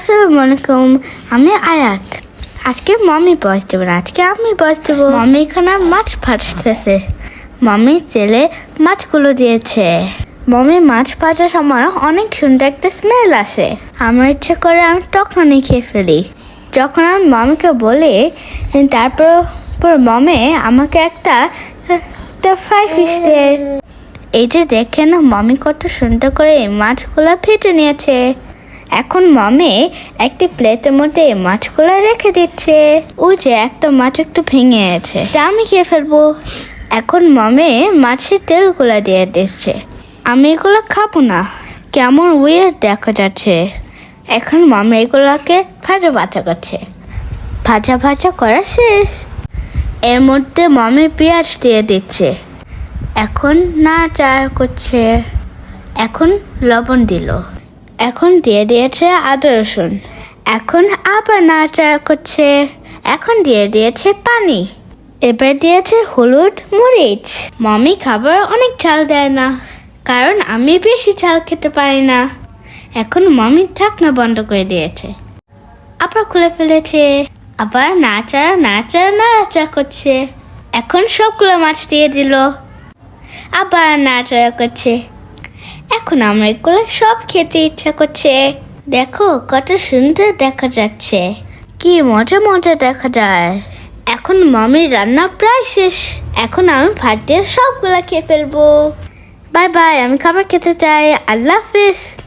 আসসালামু আলাইকুম আমি আয়াত। আজকে মামি বয়স দেবো না আজকে আমি বয়স দেবো মামি এখানে মাছ ভাজতেছে মামি তেলে মাছগুলো দিয়েছে। মামি মাছ ভাজার সময় অনেক সুন্দর একটা স্মেল আসে। আমার ইচ্ছে করে আমি তখনই খেয়ে ফেলি। যখন আমি মামিকে বলি তারপর পর মামে আমাকে একটা ফ্রাই ফিশ দেয়। এই যে দেখেন মামি কত সুন্দর করে এই মাছগুলো ভেজে নিয়েছে। এখন মামি একটি প্লেটের মধ্যে মাছগুলো রেখে দিচ্ছে। ওই যে একটা মাছ একটু ভেঙে আছে। তা আমি খেয়ে ফেলব। এখন মামি মাছের তেলগুলো দিয়ে দিচ্ছে। আমি এগুলো খাব না। কেমন উইয়ার দেখা যাচ্ছে। এখন মামি এগুলোকে ভাজা ভাজা করছে। ভাজা ভাজা করা শেষ। এর মধ্যে মামি পেঁয়াজ দিয়ে দিচ্ছে। এখন নাড়াচাড়া করছে। এখন লবণ দিল। এখন দিয়ে দিয়েছে আদা রসুন। এখন আবার নাড়াচাড়া করছে। এখন দিয়ে দিয়েছে পানি। এবার দিয়েছে হলুদ মরিচ। মামি খাবার অনেক ঝাল দেয় না, কারণ আমি বেশি ঝাল খেতে পারি না। এখন মামি ঢাকনা বন্ধ করে দিয়েছে। আবার খুলে ফেলেছে। আবার নাচাড়া নাচাড়া নাড়াচাড়া করছে। এখন সবগুলো মাছ দিয়ে দিল। আবার নাড়াচাড়া করছে। এখন আমার এগুলো সব খেতে ইচ্ছা করছে। দেখো, কত সুন্দর দেখা যাচ্ছে। কি মজা মজা দেখা যায়। এখন মামির রান্না প্রায় শেষ। এখন আমি ভাত দিয়ে সবগুলা খেয়ে ফেলব। বাই বাই, আমি খাবার খেতে চাই। আল্লাহ হাফিজ।